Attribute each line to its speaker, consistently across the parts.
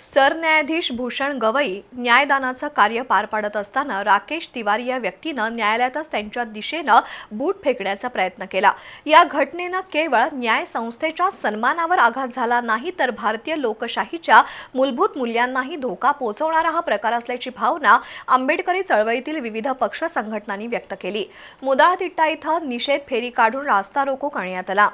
Speaker 1: सरन्यायाधीश भूषण गवई न्यायदानाचं कार्य पार पाडत असताना राकेश तिवारी या व्यक्तीनं न्यायालयातच त्यांच्या दिशेनं बूट फेकण्याचा प्रयत्न केला. या घटनेनं केवळ न्याय संस्थेच्या सन्मानावर आघात झाला नाही तर भारतीय लोकशाहीच्या मूलभूत मूल्यांनाही धोका पोहोचवणारा हा प्रकार असल्याची भावना आंबेडकरी चळवळीतील विविध पक्ष संघटनांनी व्यक्त केली. मुदाळतिट्टा इथं निषेध फेरी काढून रास्ता रोको करण्यात आला.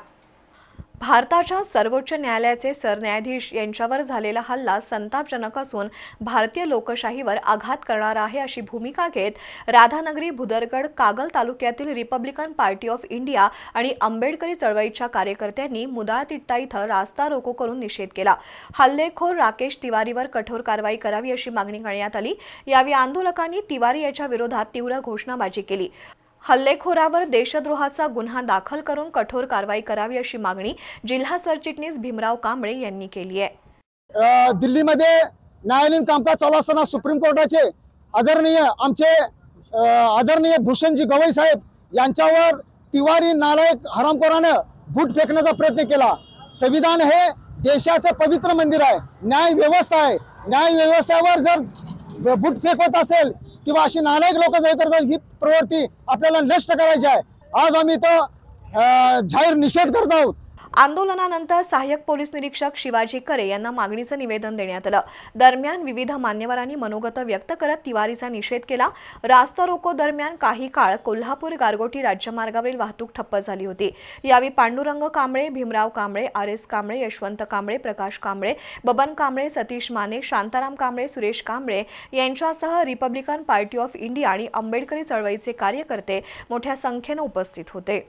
Speaker 1: भारताच्या सर्वोच्च न्यायालयाचे सरन्यायाधीश यांच्यावर झालेला हल्ला संतापजनक असून भारतीय लोकशाहीवर आघात करणार आहे अशी भूमिका घेत राधानगरी भुदरगड कागल तालुक्यातील रिपब्लिकन पार्टी ऑफ इंडिया आणि आंबेडकरी चळवळीच्या कार्यकर्त्यांनी मुदाळतिट्टा इथं रास्ता रोको करून निषेध केला. हल्लेखोर राकेश तिवारीवर कठोर कारवाई करावी अशी मागणी करण्यात आली. यावेळी आंदोलकांनी तिवारी याच्या विरोधात तीव्र घोषणाबाजी केली. हल्लेखोरावर देशद्रोहाचा गुन्हा दाखल करून कठोर कारवाई करावी अशी मागणी जिल्हा सरचिटणीस भीमराव कांबळे यांनी केली आहे.
Speaker 2: दिल्लीमध्ये न्यायालयीन कामकाज चालू असताना सुप्रीम कोर्टाचे आदरणीय आमचे आदरणीय भूषणजी गवई साहेब यांच्यावर तिवारी नालायक हरामखोरानं बूट फेकण्याचा प्रयत्न केला. संविधान हे देशाचं पवित्र मंदिर आहे. न्याय व्यवस्था आहे. न्याय व्यवस्थेवर जर बूट फेकवत होत असेल किंवा अशी नालायक लोक जे करतात ही प्रवृत्ती आपल्याला नष्ट करायची आहे. आज आम्ही इथं जाहीर निषेध करत आहोत.
Speaker 1: आंदोलनानंतर सहाय्यक पोलीस निरीक्षक शिवाजी करे यांना मागणीचं निवेदन देण्यात आलं. दरम्यान विविध मान्यवरांनी मनोगत व्यक्त करत तिवारीचा निषेध केला. रास्ता रोको दरम्यान काही काळ कोल्हापूर गारगोटी राज्यमार्गावरील वाहतूक ठप्प झाली होती. यावेळी पांडुरंग कांबळे भीमराव कांबळे आर एस कांबळे यशवंत कांबळे प्रकाश कांबळे बबन कांबळे सतीश माने शांताराम कांबळे सुरेश कांबळे यांच्यासह रिपब्लिकन पार्टी ऑफ इंडिया आणि आंबेडकरी चळवळीचे कार्यकर्ते मोठ्या संख्येनं उपस्थित होते.